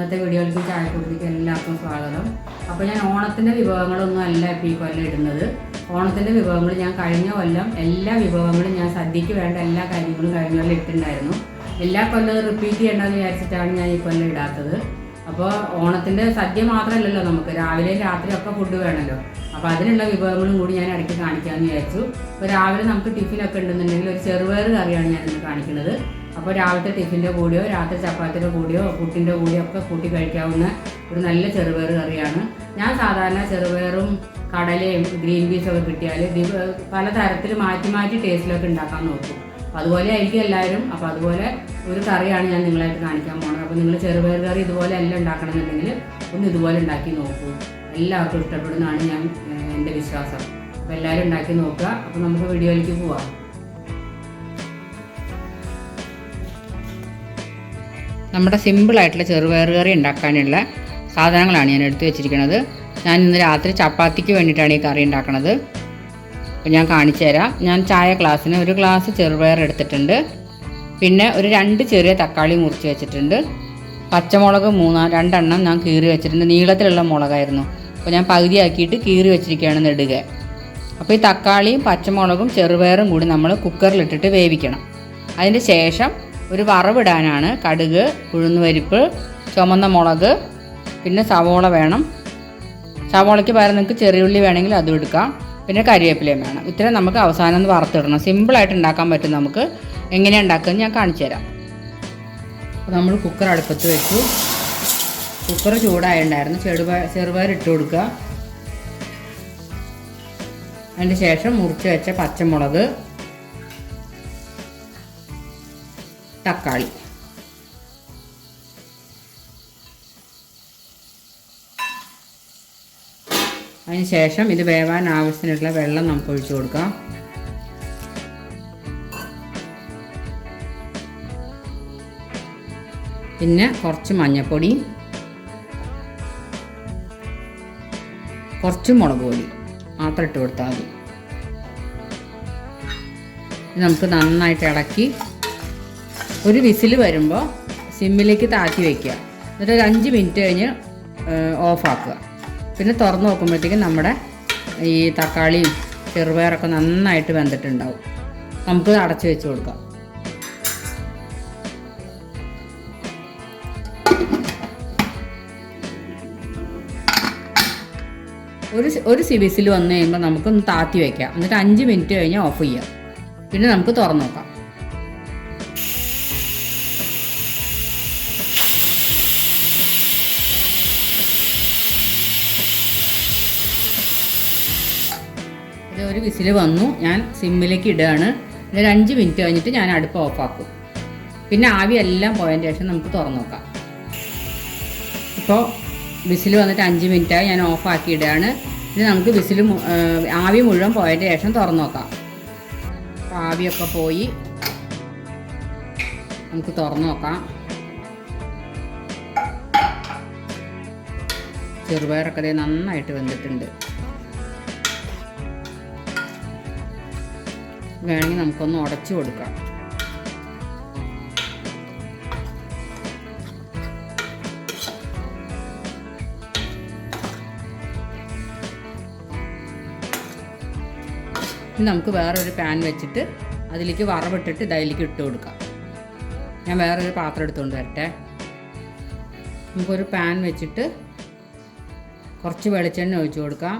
ഇന്നത്തെ വീഡിയോയിലേക്ക് ചായക്കുടിക്ക് എല്ലാവർക്കും സ്വാഗതം. അപ്പോൾ ഞാൻ ഓണത്തിന്റെ വിഭവങ്ങളൊന്നും അല്ല ഇപ്പോൾ ഈ കൊല്ലം ഇടുന്നത്. ഓണത്തിന്റെ വിഭവങ്ങൾ ഞാൻ കഴിഞ്ഞ കൊല്ലം എല്ലാ വിഭവങ്ങളും ഞാൻ സദ്യയ്ക്ക് വേണ്ട എല്ലാ കാര്യങ്ങളും കഴിഞ്ഞ കൊല്ലം ഇട്ടിട്ടുണ്ടായിരുന്നു. എല്ലാ കൊല്ലം റിപ്പീറ്റ് ചെയ്യണ്ടെന്ന് വിചാരിച്ചിട്ടാണ് ഞാൻ ഈ കൊല്ലം ഇടാത്തത്. അപ്പോൾ ഓണത്തിന്റെ സദ്യ മാത്രമല്ലല്ലോ നമുക്ക് രാവിലെയും രാത്രിയും ഒക്കെ ഫുഡ് വേണമല്ലോ. അപ്പോൾ അതിനുള്ള വിഭവങ്ങളും കൂടി ഞാൻ ഇടയ്ക്ക് കാണിക്കാമെന്ന് വിചാരിച്ചു. അപ്പോൾ രാവിലെ നമുക്ക് ടിഫിനൊക്കെ ഉണ്ടെന്നുണ്ടെങ്കിൽ ഒരു ചെറുപയർ കറിയാണ് ഞാൻ ഇന്ന് കാണിക്കുന്നത്. അപ്പോൾ രാവിലത്തെ ടിഫിന്റെ കൂടിയോ രാത്രി ചപ്പാത്തിയുടെ കൂടിയോ പുട്ടിന്റെ കൂടിയോ ഒക്കെ കൂട്ടി കഴിക്കാവുന്ന ഒരു നല്ല ചെറുപയർ കറിയാണ്. ഞാൻ സാധാരണ ചെറുപയറും കടലയും ഗ്രീൻ പീസും ഒക്കെ കിട്ടിയാൽ പല തരത്തിൽ മാറ്റി മാറ്റി ടേസ്റ്റിലൊക്കെ ഉണ്ടാക്കാൻ നോക്കും. അപ്പോൾ അതുപോലെ ആയിരിക്കും എല്ലാവരും. അപ്പോൾ അതുപോലെ ഒരു കറിയാണ് ഞാൻ നിങ്ങളായിട്ട് കാണിക്കാൻ പോകുന്നത് അപ്പോൾ നിങ്ങൾ ചെറുപയർ കറി ഇതുപോലെ എല്ലാം ഉണ്ടാക്കണമെന്നുണ്ടെങ്കിൽ ഒന്ന് ഇതുപോലെ ഉണ്ടാക്കി നോക്കൂ. എല്ലാവർക്കും ഇഷ്ടപ്പെടുന്നതാണ് ഞാൻ എന്റെ വിശ്വാസം. അപ്പോൾ എല്ലാവരും ഉണ്ടാക്കി നോക്കുക. അപ്പോൾ നമുക്ക് വീഡിയോയിലേക്ക് പോവാം. നമ്മുടെ സിമ്പിളായിട്ടുള്ള ചെറുപയർ കറി ഉണ്ടാക്കാനുള്ള സാധനങ്ങളാണ് ഞാൻ എടുത്തു വെച്ചിരിക്കുന്നത്. ഞാൻ ഇന്ന് രാത്രി ചപ്പാത്തിക്ക് വേണ്ടിയിട്ടാണ് ഈ കറി ഉണ്ടാക്കുന്നത് അപ്പോൾ ഞാൻ കാണിച്ചു തരാം. ഞാൻ ചായ ഗ്ലാസ്സിന് ഒരു ഗ്ലാസ് ചെറുപയർ എടുത്തിട്ടുണ്ട്. പിന്നെ ഒരു രണ്ട് ചെറിയ തക്കാളി മുറിച്ച് വെച്ചിട്ടുണ്ട്. പച്ചമുളക് മൂന്നാ രണ്ടെണ്ണം ഞാൻ കീറി വെച്ചിട്ടുണ്ട്. നീളത്തിലുള്ള മുളകായിരുന്നു. അപ്പോൾ ഞാൻ പകുതിയാക്കിയിട്ട് കീറി വെച്ചിരിക്കുകയാണ് നെടുക അപ്പോൾ ഈ തക്കാളിയും പച്ചമുളകും ചെറുപയറും കൂടി നമ്മൾ കുക്കറിലിട്ടിട്ട് വേവിക്കണം. അതിന് ശേഷം ഒരു വറവിടാനാണ്. കടുക് ഉഴുന്നുപരിപ്പ് ചുമന്ന മുളക് പിന്നെ സവോള വേണം. സവോളയ്ക്ക് പകരം നിങ്ങൾക്ക് ചെറിയുള്ളി വേണമെങ്കിൽ അതും എടുക്കാം. പിന്നെ കരിവേപ്പിലയും വേണം. ഇത്രയും നമുക്ക് അവസാനം ഒന്ന് വറുത്തിടണം. സിമ്പിളായിട്ട് ഉണ്ടാക്കാൻ പറ്റും നമുക്ക്. എങ്ങനെയാണ് ഉണ്ടാക്കുന്നത് ഞാൻ കാണിച്ചു തരാം. നമ്മൾ കുക്കർ അടുപ്പത്ത് വെച്ചു. കുക്കർ ചൂടായിട്ടുണ്ടായിരുന്നു ചെറുപയർ ചെറുപയർ ഇട്ട് കൊടുക്കുക. അതിന് ശേഷം മുറിച്ച് വെച്ച പച്ചമുളക്. തക്കാളി. ശേഷം ഇത് വേവാൻ ആവശ്യത്തിനുള്ള വെള്ളം നമുക്ക് ഒഴിച്ചു കൊടുക്കാം. പിന്നെ കുറച്ച് മഞ്ഞൾപ്പൊടി കുറച്ച് മുളക് പൊടി മാത്രം ഇട്ട് കൊടുത്താൽ മതി. നമുക്ക് നന്നായിട്ട് ഇളക്കി ഒരു വിസിൽ വരുമ്പോൾ സിമ്മിലേക്ക് താഴ്ത്തി വയ്ക്കുക എന്നിട്ട് ഒരു അഞ്ച് മിനിറ്റ് കഴിഞ്ഞ് ഓഫാക്കുക. പിന്നെ തുറന്ന് നോക്കുമ്പോഴത്തേക്കും നമ്മുടെ ഈ തക്കാളിയും ചെറുപയറൊക്കെ നന്നായിട്ട് വെന്തിട്ടുണ്ടാവും. നമുക്ക് അടച്ചു വെച്ച് കൊടുക്കാം. ഒരു ഒരു സിവിസിൽ വന്നു കഴിയുമ്പോൾ നമുക്കൊന്ന് താത്തി വയ്ക്കാം എന്നിട്ട് അഞ്ച് മിനിറ്റ് കഴിഞ്ഞാൽ ഓഫ് ചെയ്യാം. പിന്നെ നമുക്ക് തുറന്നു നോക്കാം. ഒരു വിസിൽ വന്നു ഞാൻ സിമ്മിലേക്ക് ഇടുകയാണ്. ഒരു അഞ്ച് മിനിറ്റ് കഴിഞ്ഞിട്ട് ഞാൻ അടുപ്പ് ഓഫാക്കും പിന്നെ ആവി എല്ലാം പോയതിന് ശേഷം നമുക്ക് തുറന്നു നോക്കാം. ഇപ്പോൾ വിസിൽ വന്നിട്ട് അഞ്ച് മിനിറ്റായി ഞാൻ ഓഫാക്കി ഇടുകയാണ്. ഇനി നമുക്ക് വിസിൽ ആവി മുഴുവൻ പോയതിന് ശേഷം തുറന്നു നോക്കാം. ആവിയൊക്കെ പോയി. നമുക്ക് തുറന്നു നോക്കാം. ചെറുപയറൊക്കെ നന്നായിട്ട് വെന്തിട്ടുണ്ട്. വേണമെങ്കിൽ നമുക്കൊന്ന് ഉടച്ചു കൊടുക്കാം. ഇനി നമുക്ക് വേറൊരു പാൻ വെച്ചിട്ട് അതിലേക്ക് വറവിട്ടിട്ട് ഇതിലേക്ക് ഇട്ട് കൊടുക്കാം. ഞാൻ വേറൊരു പാത്രം എടുത്തുകൊണ്ട് വരട്ടെ. നമുക്കൊരു പാൻ വെച്ചിട്ട് കുറച്ച് വെളിച്ചെണ്ണ ഒഴിച്ചു കൊടുക്കാം.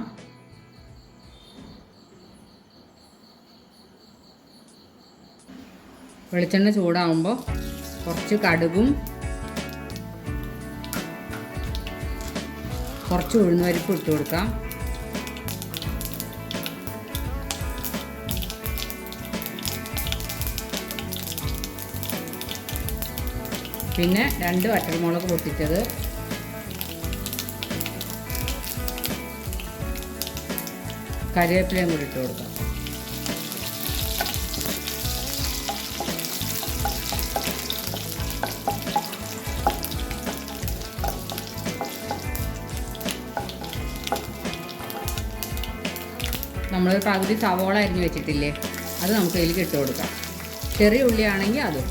വെളിച്ചെണ്ണ ചൂടാവുമ്പോൾ കുറച്ച് കടുകും കുറച്ച് ഉഴുന്നുപരിപ്പ് ഇട്ട് കൊടുക്കാം. പിന്നെ രണ്ട് വറ്റൽമുളക് പൊട്ടിച്ചത്. കറിവേപ്പിലയും കൂടി ഇട്ട് കൊടുക്കാം. നമ്മൾ പകുതി സവോള അരിഞ്ഞ് വെച്ചിട്ടില്ലേ അത് നമുക്ക് അതിലേക്ക് ഇട്ട് കൊടുക്കാം. ചെറിയ ഉള്ളിയാണെങ്കിൽ അതും.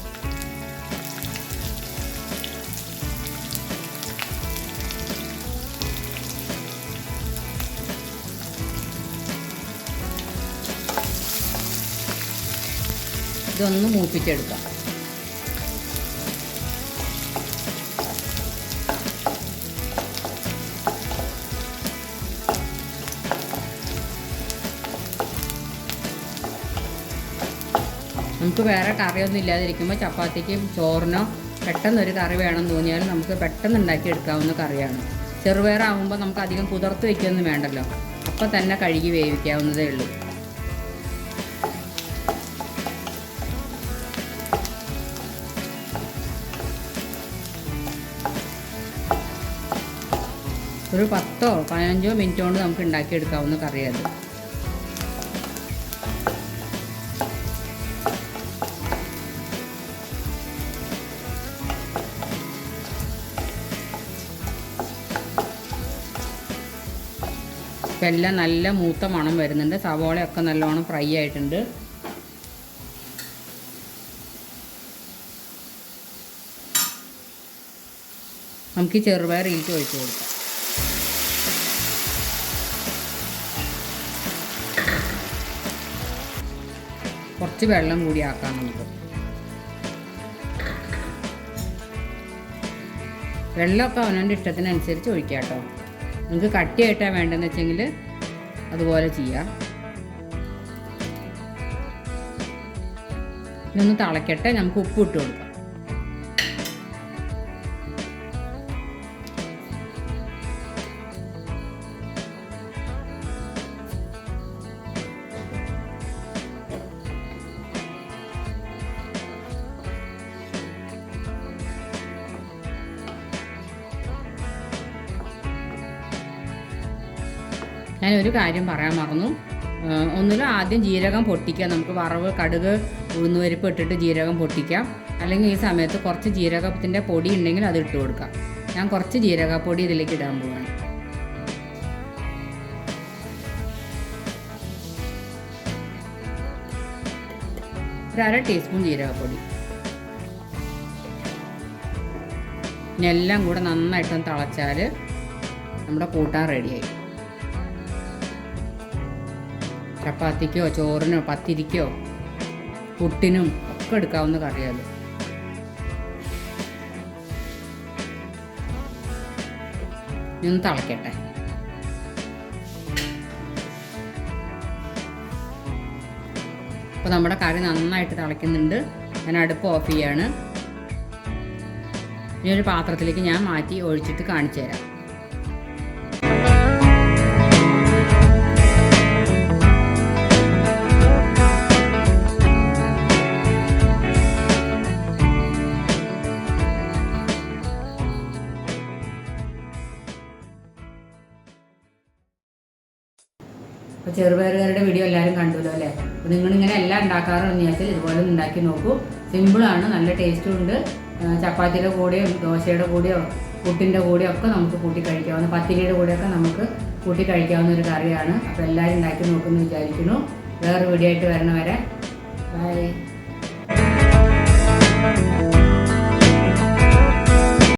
ഇതൊന്ന് മൂപ്പിച്ചെടുക്കാം. നമുക്ക് വേറെ കറിയൊന്നും ഇല്ലാതിരിക്കുമ്പോൾ ചപ്പാത്തിക്ക് ചോറിനോ പെട്ടെന്നൊരു കറി വേണം എന്ന് തോന്നിയാൽ നമുക്ക് പെട്ടെന്ന് ഉണ്ടാക്കിയെടുക്കാവുന്ന കറിയാണ് ചെറുപയറാകുമ്പോൾ നമുക്ക് അധികം കുതിർത്ത് വയ്ക്കൊന്നും വേണ്ടല്ലോ. അപ്പോൾ തന്നെ കഴുകി വേവിക്കാവുന്നതേ ഉള്ളൂ. ഒരു പത്തോ പതിനഞ്ചോ മിനിറ്റ് കൊണ്ട് നമുക്ക് ഉണ്ടാക്കിയെടുക്കാവുന്ന കറിയത് ഇപ്പം എല്ലാം നല്ല മൂത്ത മണം വരുന്നുണ്ട്. സവോളയൊക്കെ നല്ലോണം ഫ്രൈ ആയിട്ടുണ്ട്. നമുക്ക് ഈ ചെറുപയർ ഇരിക്കും ഒഴിച്ച് കൊടുക്കാം. കുറച്ച് വെള്ളം കൂടി ആക്കാം നമുക്ക്. വെള്ളമൊക്കെ അവനവന്റെ ഇഷ്ടത്തിനനുസരിച്ച് ഒഴിക്കാം കേട്ടോ. നിങ്ങൾക്ക് കട്ടിയായിട്ടാണ് വേണ്ടതെന്ന് വെച്ചെങ്കിൽ അതുപോലെ ചെയ്യാം. ഇതൊന്ന് തിളയ്ക്കട്ടെ നമുക്ക് ഉപ്പ് ഇട്ട് കൊടുക്കാം. ഞാൻ ഒരു കാര്യം പറയാൻ മറന്നു. ഒന്നുമില്ല ആദ്യം ജീരകം പൊട്ടിക്കാം നമുക്ക് വറവ് കടുക് ഉഴുന്നുവരിപ്പ് ഇട്ടിട്ട് ജീരകം പൊട്ടിക്കാം. അല്ലെങ്കിൽ ഈ സമയത്ത് കുറച്ച് ജീരകത്തിന്റെ പൊടി ഉണ്ടെങ്കിൽ അത് ഇട്ട് കൊടുക്കാം ഞാൻ കുറച്ച് ജീരകപ്പൊടി ഇതിലേക്ക് ഇടാൻ പോവാണ്. ഒരു അര ടീസ്പൂൺ ജീരകപ്പൊടി. ഇനി എല്ലാം കൂടെ നന്നായിട്ടൊന്ന് തിളച്ചാൽ നമ്മുടെ കൂട്ടാൻ റെഡിയായി ചപ്പാത്തിക്കോ ചോറിനോ പത്തിരിക്കോ പുട്ടിനും ഒക്കെ എടുക്കാവുന്ന കറിയത്. ഒന്ന് തിളക്കട്ടെ. അപ്പോൾ നമ്മുടെ കറി നന്നായിട്ട് തിളയ്ക്കുന്നുണ്ട്. ഞാൻ അടുപ്പ് ഓഫ് ചെയ്യാണ്. ഇനി ഒരു പാത്രത്തിലേക്ക് ഞാൻ മാറ്റി ഒഴിച്ചിട്ട് കാണിച്ചു തരാം ചെറുപയറുകാരുടെ വീഡിയോ എല്ലാവരും കണ്ടുല്ലോ അല്ലേ? അപ്പോൾ നിങ്ങളിങ്ങനെ എല്ലാം ഉണ്ടാക്കാറുണ്ടെന്ന് വിചാരിച്ചാൽ ഇതുപോലെ ഉണ്ടാക്കി നോക്കൂ. സിമ്പിളാണ് നല്ല ടേസ്റ്റും ഉണ്ട്. ചപ്പാത്തിയുടെ കൂടെയും ദോശയുടെ കൂടെയോ പുട്ടിന്റെ കൂടെയോ ഒക്കെ നമുക്ക് കൂട്ടി കഴിക്കാവുന്ന പത്തിരിയുടെ കൂടെയൊക്കെ നമുക്ക് കൂട്ടി കഴിക്കാവുന്ന ഒരു കറിയാണ്. അപ്പോൾ എല്ലാവരും ഉണ്ടാക്കി നോക്കുമെന്ന് വിചാരിക്കുന്നു. വേറൊരു വീഡിയോ ആയിട്ട് വരണവരെ ബൈ